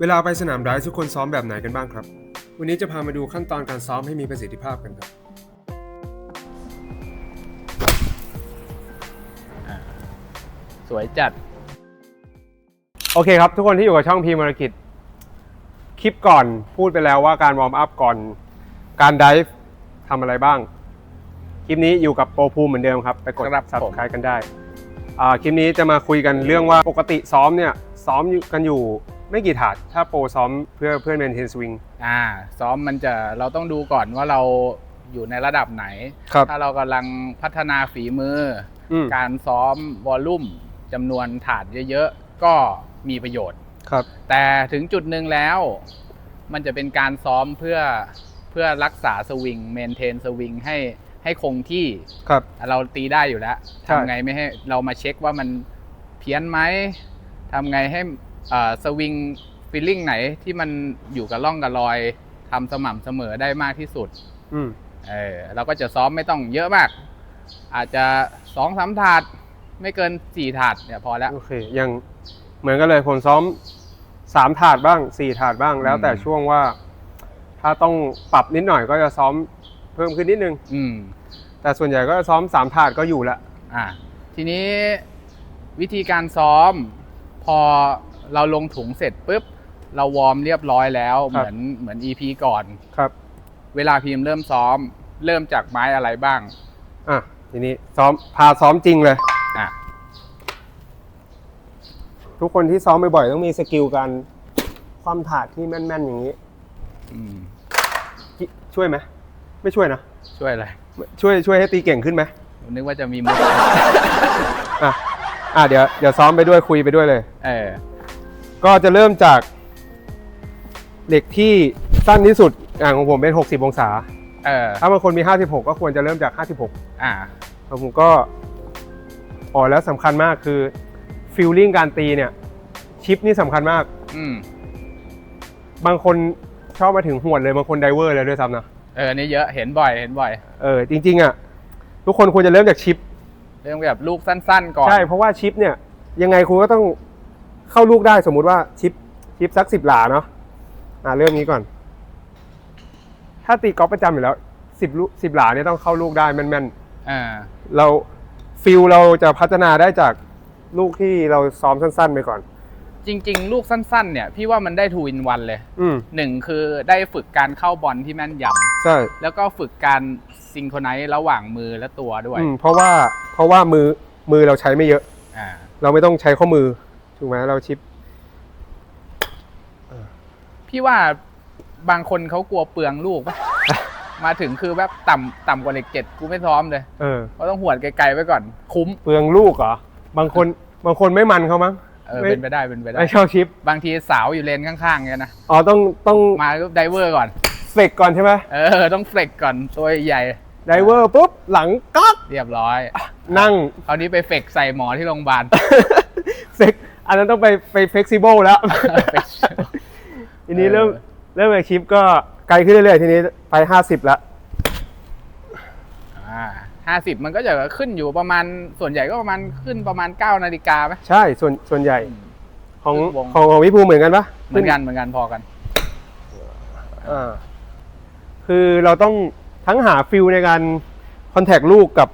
เวลาไปสนามไดฟ์ทุกคนซ้อมแบบไหนกันบ้างครับ วันนี้จะพามาดูขั้นตอนการซ้อมให้มีประสิทธิภาพกันครับ สวยจัด โอเคครับ ทุกคนที่อยู่กับช่องพีมารกิจ คลิปก่อนพูดไปแล้วว่าการวอร์มอัพก่อน การไดฟ์ทำอะไรบ้าง คลิปนี้อยู่กับโปรภูมิเหมือนเดิมครับ ไปกดครับผม subscribe กันได้อ่าคลิปนี้จะมาคุยกันเรื่องว่าปกติซ้อมเนี่ยซ้อมอยู่กันอยู่ ไม่กี่ถาดถ้าโปรซ้อมเพื่อเพื่อเมนเทนสวิงอ่าซ้อมมันจะเราต้องดูก่อนว่าเราอยู่ในระดับไหนครับถ้าเรากำลังพัฒนาฝีมืออมการซ้อมวอลลุ่มจำนวนถาดเยอะๆ ก็มีประโยชน์ครับ แต่ถึงจุดหนึ่งแล้ว มันจะเป็นการซ้อมเพื่อเพื่อรักษาสวิงเมนเทนสวิงให้ให้คงที่ครับ เราตีได้อยู่แล้วใช่ทำไงไม่ให้เรามาเช็คว่ามันเพี้ยนไหมทำไงให้ สวิงฟีลลิ่งไหนที่มันอยู่กับร่องกับรอยทำสม่ำเสมอได้มากที่สุดอืมเออเราก็จะซ้อมไม่ต้องเยอะมาก อาจจะสองสามถาดไม่เกินสี่ถาดเนี่ยพอแล้ว โอเคยังเหมือนกันเลยผมซ้อมสามถาดบ้างสี่ถาดบ้างแล้ว แต่อืมช่วงว่า ถ้าต้องปรับนิดหน่อยก็จะซ้อมเพิ่มขึ้นนิดนึง อืม แต่ส่วนใหญ่ก็จะซ้อมสามถาดก็อยู่ละอะทีนี้วิธีการซ้อมพอ เราลงถุงเสร็จปุ๊บ เราวอร์มเรียบร้อยแล้ว เหมือนเหมือน EP ก่อน ครับ เวลาพิมพ์เริ่มซ้อม เริ่มจากไม้อะไรบ้าง อะทีนี้ซ้อมพาซ้อมจริงเลย อะ ทุกคนที่ซ้อมบ่อยๆต้องมีสกิลการความถาดที่แม่นๆอย่างนี้ อืม ช่วยไหมไม่ช่วยนะช่วยอะไร ช่วยช่วยให้ตีเก่งขึ้นไหมผมนึกว่าจะมีมุกอะอะเดี๋ยวเดี๋ยวซ้อมไปด้วยคุยไปด้วยเลย เออ ก็จะเริ่มจากเหล็กที่สั้นที่สุดอย่างของผมเป็น 60 องศา เออถ้าบางคนมี 56 ก็ควรจะเริ่มจาก 56อะของผมก็อ๋อแล้วสำคัญมากคือฟิลลิ่งการตีเนี่ย ชิปนี่สำคัญมาก อืมบางคนชอบมาถึงหวดเลยบางคนไดเวอร์เลยด้วยซ้ำนะ เออนี่เยอะเห็นบ่อยเห็นบ่อย เออจริงๆอะทุกคนควรจะเริ่มจากชิป เรื่องแบบลูกสั้นๆก่อน ใช่ เพราะว่าชิปเนี่ยยังไงคุณก็ต้อง เข้าลูกได้สมมุติว่าชิปชิปสักสิบหลาเนาะอ่าเริ่มนี้ก่อน ถ้าตีกอล์ฟประจำอยู่แล้วสิบลูกสิบหลาเนี่ยต้องเข้าลูกได้แม่นอ่าๆเราฟิลเราจะพัฒนาได้จากลูกที่เราซ้อมสั้นๆไปก่อน จริง ๆ ลูกสั้น ๆ เนี่ยพี่ว่ามันได้ทูอินวันเลยอืมหนึ่งคือได้ฝึกการเข้าบอลที่แม่นยำใช่แล้วก็ฝึกการซิงโครไนซ์ระหว่างมือและตัวด้วยอืมเพราะว่าเพราะว่ามือมือเราใช้ไม่เยอะ อ่าเราไม่ต้องใช้ข้อมือ ถูกไหมเราชิป พี่ว่าบางคนเขากลัวเปลืองลูกปะ มาถึงคือแบบต่ำต่ำกว่าเหล็กเจ็ดกูไม่ซ้อมเลยเออก็ต้องหวดไกลๆไว้ก่อน คุ้ม เปลืองลูกเหรอ บางคน บางคนไม่มันเขามั้ง เออ ไม่ เป็นไปได้เป็นไปได้ ไม่ชอบชิป บางทีสาวอยู่เลนข้างๆเนี่ยนะ อ๋อ ต้อง ต้องมาก็ไดเวอร์ก่อน เฟกก่อนใช่ไหมเออ ต้องเฟลกก่อนตัวใหญ่ไดเวอร์ปุ๊บ หลังก๊อกเรียบร้อย นั่ง คราวนี้ไปเฟกใส่หมอที่โรงพยาบาล เฟก อันนั้นต้องไปไปเฟกซิเบิลแล้ว ทีนี้เออเริ่มเริ่มจากชิปก็ไกลขึ้นเรื่อยๆ ทีนี้ไปห้าสิบแล้วอ่าห้าสิบมันก็จะขึ้นอยู่ประมาณส่วนใหญ่ก็ประมาณขึ้นประมาณเก้านาฬิกาไหมใช่ส่วนส่วนใหญ่ ของครึ่งวงของของพี่ภูมิเหมือนกันปะเหมือนกันเหมือนกันพอกันอ่าคือเราต้องทั้งหาฟิลในการคอนแทคลูกกับ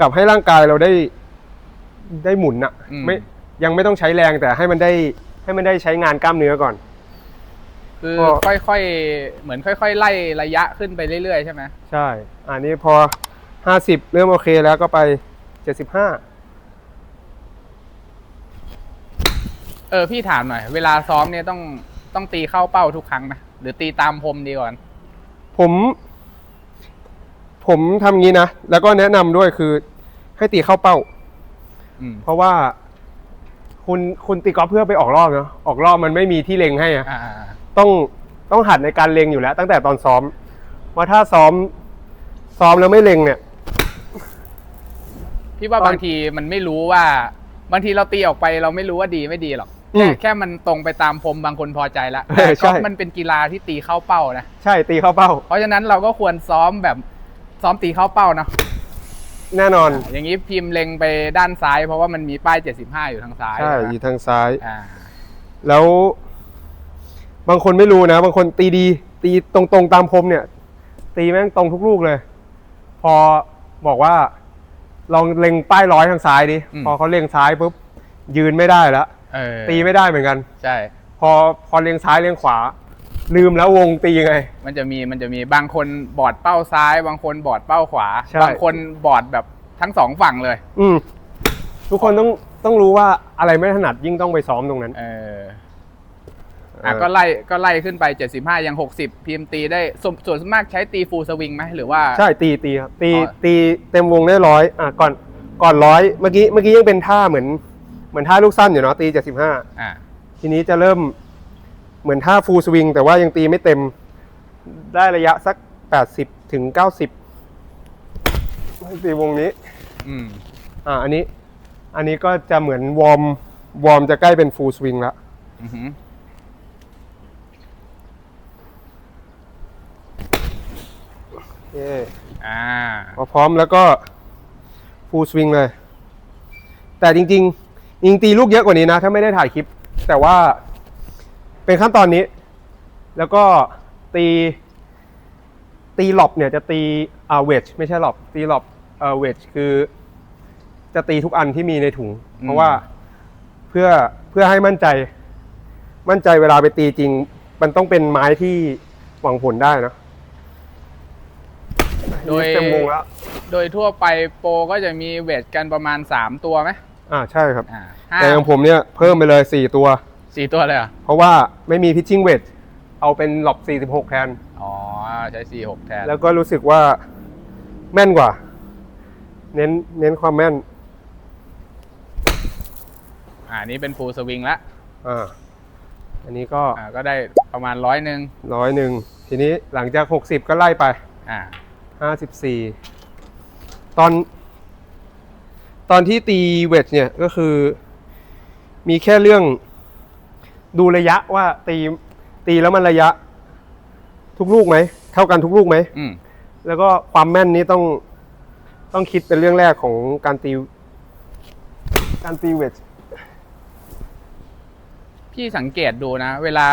กับให้ร่างกายเราได้ได้หมุนอะอืมไม่ ยังไม่ต้องใช้แรงแต่ให้มันได้ให้มันได้ใช้งานกล้ามเนื้อก่อน คือก็ค่อยๆ เหมือนค่อยๆ ไล่ระยะขึ้นไปเรื่อยๆ ใช่ไหมใช่ อันนี้พอห้าสิบเริ่มโอเคแล้วก็ไปเจ็ดสิบห้าเออพี่ถามหน่อย เวลาซ้อมเนี่ยต้องต้องตีเข้าเป้าทุกครั้งไหมหรือตีตามพรมดีก่อน ผม ผมทำงี้นะ แล้วก็แนะนำด้วยคือให้ตีเข้าเป้าอืมเพราะว่า คุณคุณตีกอล์ฟเพื่อไปออกรอบเนาะออกรอบมันไม่มีที่เล็งให้อะอ่าต้องต้องหัดในการเล็งอยู่แล้ว ตั้งแต่ตอนซ้อมว่าถ้าซ้อมซ้อมแล้วไม่เล็งเนี่ย พี่ว่าตอน บางทีมันไม่รู้ว่า บางทีเราตีออกไปเราไม่รู้ว่าดีไม่ดีหรอกอืแค่มแค่มันตรงไปตามพรมบางคนพอใจแล้วเออแต่ใช่ ก็มันเป็นกีฬาที่ตีเข้าเป้านะ ใช่ตีเข้าเป้า เพราะฉะนั้นเราก็ควรซ้อมแบบซ้อมตีเข้าเป้านะ แน่นอนอย่างนี้พิมพ์เล็งไปด้านซ้าย เพราะว่ามันมีป้าย 75 อยู่ทางซ้ายใช่ไหมอยู่ทางซ้าย อ่าแล้ว บางคนไม่รู้นะ บางคนตีดี ตีตรงๆตามพรมเนี่ย ตีแม่งตรงทุกลูกเลย พอบอกว่า ลองเล็งป้ายร้อยทางซ้ายดิอืมพอเขาเล็งซ้ายปุ๊บยืนไม่ได้แล้วเออตีไม่ได้เหมือนกัน ใช่ พอพอเล็งซ้ายเล็งขวา ลืมแล้ววงตียังไง มันจะมีมันจะมีบางคนบอดเป้าซ้าย บางคนบอดเป้าขวา ใช่ บางคนบอดแบบทั้งสองฝั่งเลยอืมทุกคนต้องต้องรู้ว่าอะไรไม่ถนัดยิ่งต้องไปซ้อมตรงนั้นเอออะเออก็ไล่ก็ไล่ขึ้นไป 75 ยัง 60พีมตีได้ส่วนส่วนมากใช้ตีฟูลสวิงไหมหรือว่า ใช่ตีตีครับตีอ๋อ ตีเต็มวงได้ร้อยอะก่อนก่อนร้อยเมื่อกี้เมื่อกี้ยังเป็นท่าเหมือนเหมือนท่าลูกสั้นอยู่เนาะตีเจ็ดสิบห้า อ่า ทีนี้จะเริ่ม เหมือนท่าฟูลสวิงแต่ว่ายังตีไม่เต็มได้ระยะสักแปดสิบถึงเก้าสิบตีวงนี้ อืม อ่า อันนี้ อันนี้ก็จะเหมือนวอร์ม วอร์มจะใกล้เป็นฟูลสวิงแล้วอือหือโอเคอ่า พอพร้อมแล้วก็ฟูลสวิงเลย แต่จริงๆยิงตีลูกเยอะกว่านี้นะ ถ้าไม่ได้ถ่ายคลิป แต่ว่า เป็นขั้นตอนนี้ แล้วก็ตี ตีหลบเนี่ยจะตีอ่าเวจไม่ใช่หลบตีหลบเอ่อเวจคือ จะตีทุกอันที่มีในถุง เพราะว่าเพื่อเพื่อให้มั่นใจ มั่นใจเวลาไปตีจริง มันต้องเป็นไม้ที่หวังผลได้เนอะโดย เต็มวงแล้วโดยทั่วไปโปรก็จะมีเวทกันประมาณ 3 ตัวไหมอ่าใช่ครับ อ่าห้าแต่ของผมเนี่ยเพิ่มไปเลย4ตัว สี่ตัวเลยเหรอเพราะว่าไม่มีพิชชิ่งเวทเอาเป็นหลบ46 แทน อ๋อ ใช้สี่หกแทน แล้วก็รู้สึกว่าแม่นกว่า เน้นเน้นความแม่นอ่านี่เป็นฟูลสวิงละอ่าอันนี้ก็อ่าก็ได้ประมาณร้อยหนึ่งร้อยหนึ่งทีนี้หลังจาก 60 ก็ไล่ไป อ่า 54 ตอน ตอนที่ตีเวทเนี่ยก็คือ มีแค่เรื่อง ดูระยะว่าตีตีแล้วมันระยะ ทุกลูกไหมเท่ากันทุกลูกไหมอืมแล้วก็ความแม่นนี้ต้องต้องคิดเป็นเรื่องแรกของการตี การตีเวทพี่สังเกตดูนะ เวลา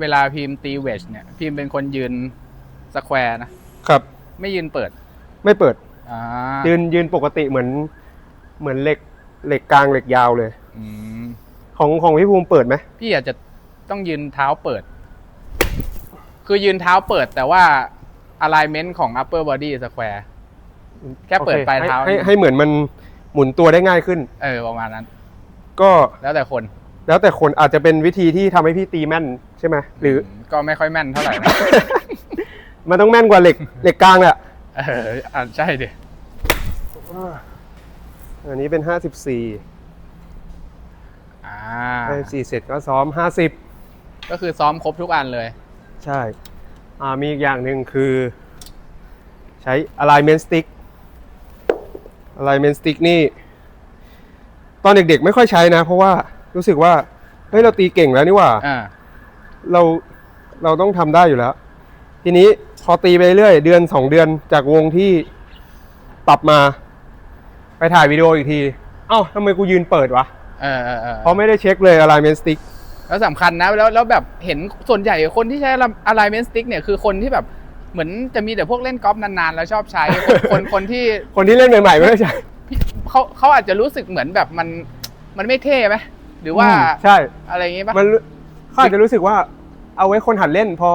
เวลาพิมพ์ตีเวชเนี่ย พิมพ์เป็นคนยืนสแควร์นะ ครับ ไม่ยืนเปิดไม่เปิด อ่ายืนยืนปกติเหมือน เหมือนเหล็กเหล็กกลางเหล็กยาวเลย อืมของของพี่ภูมิเปิดไหมพี่อาจจะ ต้องยืนเท้าเปิด คือยืนเท้าเปิดแต่ว่า alignment ของ upper body square แค่เปิดโอคปลายเท้าให้ให้ให้เหมือนมันหมุนตัวได้ง่ายขึ้น เออประมาณนั้น ก็แล้วแต่คน แล้วแต่คนอาจจะเป็นวิธีที่ทำให้พี่ตีแม่นใช่ไหมหรือมก็ไม่ค่อยแม่นเท่าไหร่นะ มันต้องแม่นกว่าเหล็กเหล็กกลางแหละเอออะใช่ดิอันนี้เป็นห้าสิบสี่อ่าห้าสี่เสร็จก็ซ้อมห้าสิบ ก็คือซ้อมครบทุกอันเลย ใช่ อ่ามีอีกอย่างหนึ่งคือ ใช้ alignment stick alignment stick นี่ ตอนเด็กๆไม่ค่อยใช้นะ เพราะว่ารู้สึกว่าเฮ้ยเราตีเก่งแล้วนี่หว่า อ่า เราเราต้องทำได้อยู่แล้ว ทีนี้พอตีไปเรื่อยเดือนสองเดือนจากวงที่ปรับมา ไปถ่ายวิดีโออีกที เอ้าทำไมกูยืนเปิดวะ เออเออเออเพราะไม่ได้เช็คเลย alignment stick แล้วสำคัญนะแล้วแล้วแบบเห็นส่วนใหญ่คนที่ใช้ alignment stick เนี่ยคือคนที่แบบเหมือนจะมีแต่พวกเล่นกอล์ฟนานๆ แล้วชอบใช้คนคนคนที่คนที่เล่นใหม่ๆไม่ได้ใช้เขาเขาอาจจะรู้สึกเหมือนแบบมันมันไม่เท่ไหมหรือว่าอืมใช่อะไรอย่างงี้ปะมันเขาอาจจะรู้สึกว่าเอาไว้คนหัดเล่น พอ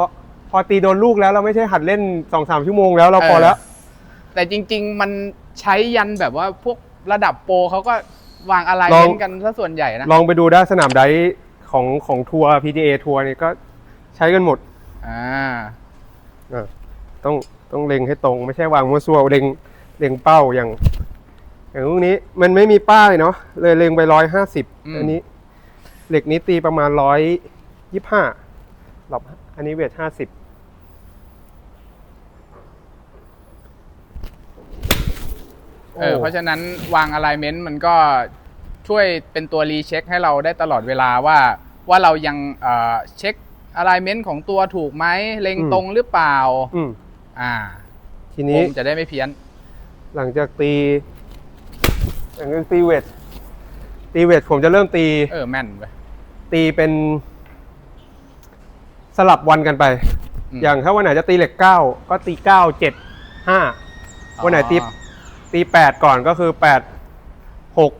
พอตีโดนลูกแล้วเราไม่ใช่หัดเล่นสองสามชั่วโมงแล้วเราพอแล้ว แต่จริง ๆ มันใช้ยันแบบว่าพวกระดับโปรเขาก็วางอะไรลองกันซะส่วนใหญ่นะลองไปดูได้สนามไดฟ์ ของของทัวร์ PGA ทัวร์นี่ก็ใช้กันหมดอ่าอะต้องต้องเล็งให้ตรง ไม่ใช่วางมั่วซั่วเล็งเล็งเป้าอย่าง อย่างลูกนี้มันไม่มีป้ายเนาะเลยเล็งไปร้อยห้าสิบอืมอันนี้ เหล็กนี้ตีประมาณร้อยยี่ห้าหลบอันนี้เวทห้าสิบเออเพราะฉะนั้นวาง alignment มันก็ ช่วยเป็นตัวรีเช็คให้เราได้ตลอดเวลาว่าว่าเรายังเอ่อเช็ค alignment ของตัวถูกไหมเล็งตรงหรือเปล่าอืมอ่า ทีผนี้มจะได้ไม่เพี้ยน หลังจากตีหลังจากตีเวทตีเวทผมจะเริ่มตีเออแม่นไปตีเป็น สลับวันกันไปอืมอย่างถ้าวันไหนจะตีเหล็กเก้าก็ตีเก้าเจ็ดห้าวันไหนตีอ๋อตีแปดก่อนก็คือแปดหก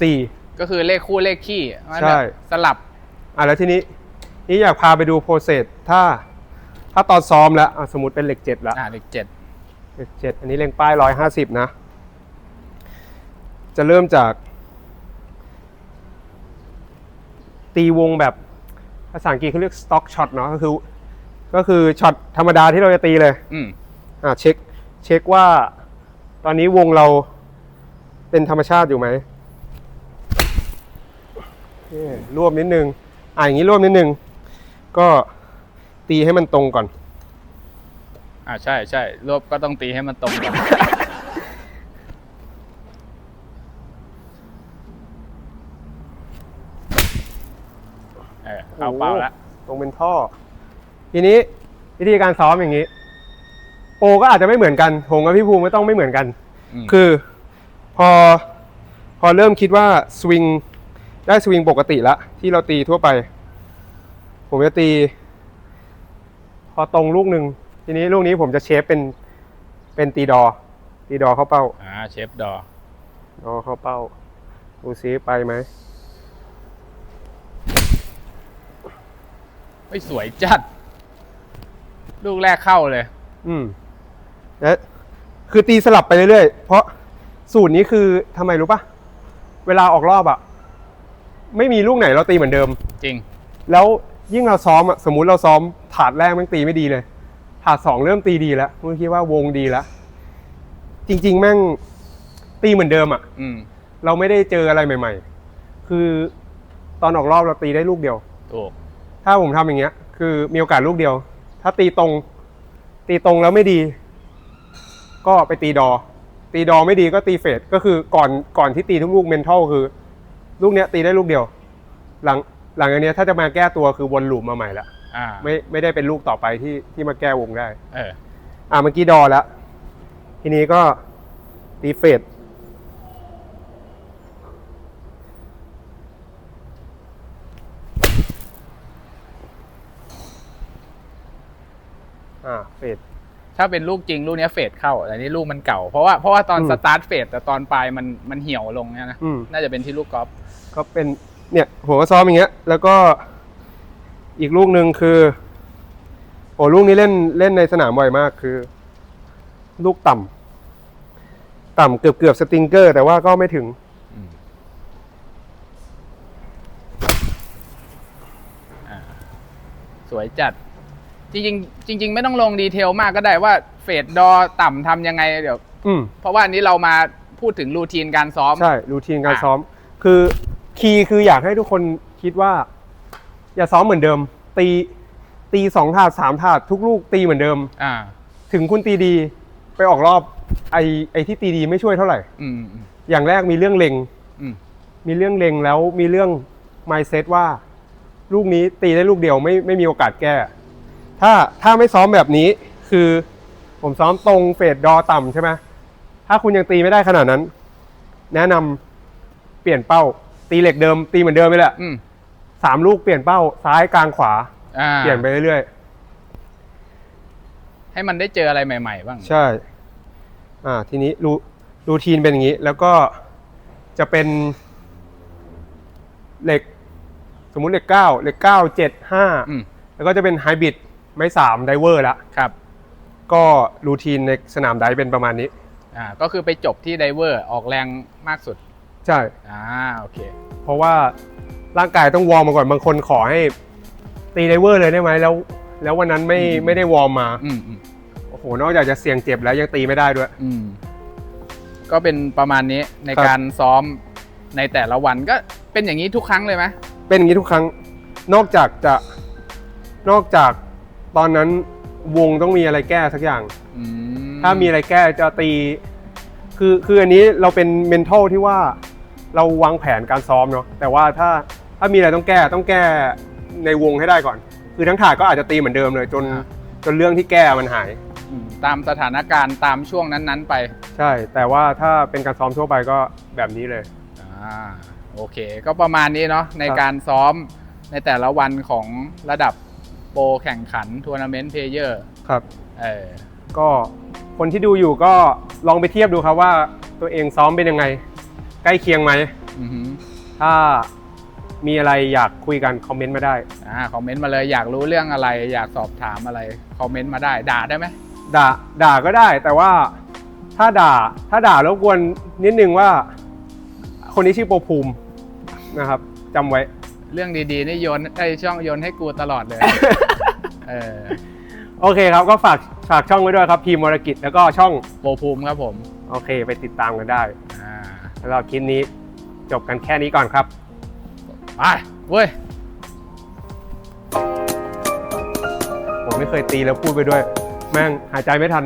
สี่ก็คือเลขคู่เลขขี้ใช่ สลับ อะแล้วทีนี้นี่อยากพาไปดูโปรเซสถ้า ถ้าตอนซ้อมแล้วอะสมมติเป็นเหล็กเจ็ดแล้วอ่าเลขเจ็ดเหล็กเจ็ดอันนี้เล็งป้ายร้อยห้าสิบนะ จะเริ่มจาก ตีวงแบบภาษาอังกฤษเขาเรียก stock shot เนาะก็คือ ก็คือช็อตธรรมดาที่เราจะตีเลย อืมอะเช็ค เช็คว่า ตอนนี้วงเราเป็นธรรมชาติอยู่ไหมโอเค รวบนิดนึง อะอย่างนี้รวบนิดนึง ก็ตีให้มันตรงก่อน อ่าใช่ใช่รวบก็ต้องตีให้มันตรงกันเออเข้าเป้าแล้วตรงเป็นท่อ ทีนี้วิธีการซ้อมอย่างนี้ โปรก็อาจจะไม่เหมือนกันผมกับพี่ภูมิก็ต้องไม่เหมือนกันมคือพอพอเริ่มคิดว่าสวิง ได้สวิงปกติละที่เราตีทั่วไป ผมจะตี พอตรงลูกหนึ่งทีนี้ลูกนี้ผมจะเชฟเป็นเป็นตีดอ ตีดอเข้าเป้า อ่าเชฟดอดอเข้าเป้าดูซิไปไหมไม่สวยจัด ลูกแรกเข้าเลย อืมและคือตีสลับไปเรื่อยๆ เพราะสูตรนี้คือทำไมรู้ปะเวลาออกรอบอะ ไม่มีลูกไหนเราตีเหมือนเดิม จริง แล้วยิ่งเราซ้อมอะสมมุติเราซ้อมถาดแรกแม่งตีไม่ดีเลย ถาดสองเริ่มตีดีแล้วมึงคิดว่าวงดีแล้วจริง ๆ แม่งตีเหมือนเดิมอะอืมเราไม่ได้เจออะไรใหม่ ๆ คือตอนออกรอบเราตีได้ลูกเดียว ถูกถ้าผมทำอย่างเงี้ย คือมีโอกาสลูกเดียว ถ้าตีตรง ตีตรงแล้วไม่ดี ก็ไปตีดอ ตีดอไม่ดีก็ตีเฟดก็คือก่อนก่อนที่ตีทุกลูกเมนทัลคือ ลูกเนี้ยตีได้ลูกเดียว หลังหลังอันเนี้ยถ้าจะมาแก้ตัวคือวนลูปมาใหม่ละอ่าไม่ไม่ได้เป็นลูกต่อไปที่ที่มาแก้วงได้ เอออ่าเมื่อกี้ดอแล้ว ทีนี้ก็ตีเฟดอ่าเฟด ถ้าเป็นลูกจริงลูกเนี้ยเฟดเข้าแต่นี่ลูกมันเก่า เพราะว่าเพราะว่าตอนอืมสตาร์ทเฟดแต่ตอนปลายมันมันเหี่ยวลงเนี่ยนะอืมน่าจะเป็นที่ลูกกอล์ฟก็เป็นเนี่ยผมก็ซ้อมอย่างเงี้ย แล้วก็อีกลูกหนึ่งคือโอ้ลูกนี้เล่นเล่นในสนามบ่อยมากคือ ลูกต่ำต่ำเกือบเกือบสติงเกอร์ แต่ว่าก็ไม่ถึงสวยจัด จริงๆจริง ๆ ไม่ต้องลงดีเทลมากก็ได้ว่าเฟดดอต่ำทำยังไงเดี๋ยว อืม เพราะว่าอันนี้เรามาพูดถึงรูทีนการซ้อม ใช่รูทีนการอะ ซ้อม คือคีย์คืออยากให้ทุกคนคิดว่า อย่าซ้อมเหมือนเดิม ตีตีสองถาดสามถาดทุกลูกตีเหมือนเดิม อ่า ถึงคุณตีดีไปออกรอบ ไอไอที่ตีดีไม่ช่วยเท่าไหร่ อืมอืมอย่างแรกมีเรื่องเล็ง อืมมีเรื่องเล็งแล้วมีเรื่อง mindset ว่า ลูกนี้ตีได้ลูกเดียวไม่ไม่มีโอกาสแก้ ถ้าถ้าไม่ซ้อมแบบนี้คือผมซ้อมตรงเฟดดอต่ำใช่ไหมถ้าคุณยังตีไม่ได้ขนาดนั้น แนะนำเปลี่ยนเป้า ตีเหล็กเดิม ตีเหมือนเดิมไปแหละอืมสามลูกเปลี่ยนเป้าซ้ายกลางขวา อ่าเปลี่ยนไปเรื่อยให้มันได้เจออะไรใหม่ ๆ บ้าง ๆ ใช่ อ่า ทีนี้รูรูทีนเป็นอย่างนี้ แล้วก็จะเป็น เหล็ก สมมุติเหล็กเก้าเหล็กเก้าเจ็ดห้าอืม แล้วก็จะเป็นไฮบริด ไม้สามไดเวอร์ละครับ ก็รูทีนในสนามไดเป็นประมาณนี้ อ่าก็คือไปจบที่ไดเวอร์ออกแรงมากสุด ใช่ อ่าโอเค เพราะว่าร่างกายต้องวอร์มมาก่อนบางคนขอให้ ตีไดเวอร์เลยได้ไหมแล้ว แล้ววันนั้นไม่อืม ไม่ได้วอร์มมาอืมอืมโอ้โหนอกจากจะเสี่ยงเจ็บแล้วยังตีไม่ได้ด้วย อืมก็เป็นประมาณนี้ในครับ การซ้อมในแต่ละวันก็เป็นอย่างนี้ทุกครั้งเลยไหมเป็นอย่างนี้ทุกครั้ง นอกจากจะนอกจาก ตอนนั้นวงต้องมีอะไรแก้สักอย่างอืถ้ามีอะไรแก้จะตี คือคืออันนี้เราเป็นเมนทัลที่ว่าเราวางแผนการซ้อมเนาะแต่ว่าถ้าถ้ามีอะไรต้องแก้ต้องแก้ในวงให้ได้ก่อน คือทั้งถาดก็อาจจะตีเหมือนเดิมเลย จนจนเรื่องที่แก้มันหายอืมตามสถานการณ์ตามช่วงนั้นๆไป ใช่ แต่ว่าถ้าเป็นการซ้อมทั่วไปก็แบบนี้เลยอ่าโอเค ก็ประมาณนี้เนาะในครับการซ้อมในแต่ละวันของระดับ โปรแข่งขันทัวร์นาเมนต์เพลเยอร์ครับ เออก็คนที่ดูอยู่ก็ลองไปเทียบดูครับว่าตัวเองซ้อมเป็นยังไง ใกล้เคียงไหม อือหือถ้ามีอะไรอยากคุยกันคอมเมนต์มาได้ อ่าคอมเมนต์มาเลยอยากรู้เรื่องอะไร อยากสอบถามอะไรคอมเมนต์มาได้ด่าได้ไหมด่าด่าก็ได้ แต่ว่าถ้าด่าถ้าด่ารบกวนนิดนึงว่า คนนี้ชื่อโปรภูมินะครับจำไว้ เรื่องดีๆนี่โยนไอยช่องโยนให้กูตลอดเลย เออโอเคครับก็ฝากฝากช่องไว้ด้วยครับพีมวรกิจแล้วก็ช่องโปรภูมิครับผมโอเค ไปติดตามกันได้อ่าแล้วเราคลิปนี้จบกันแค่นี้ก่อนครับไปเว้ยผมไม่เคยตีแล้วพูดไปด้วย แม่งหายใจไม่ทัน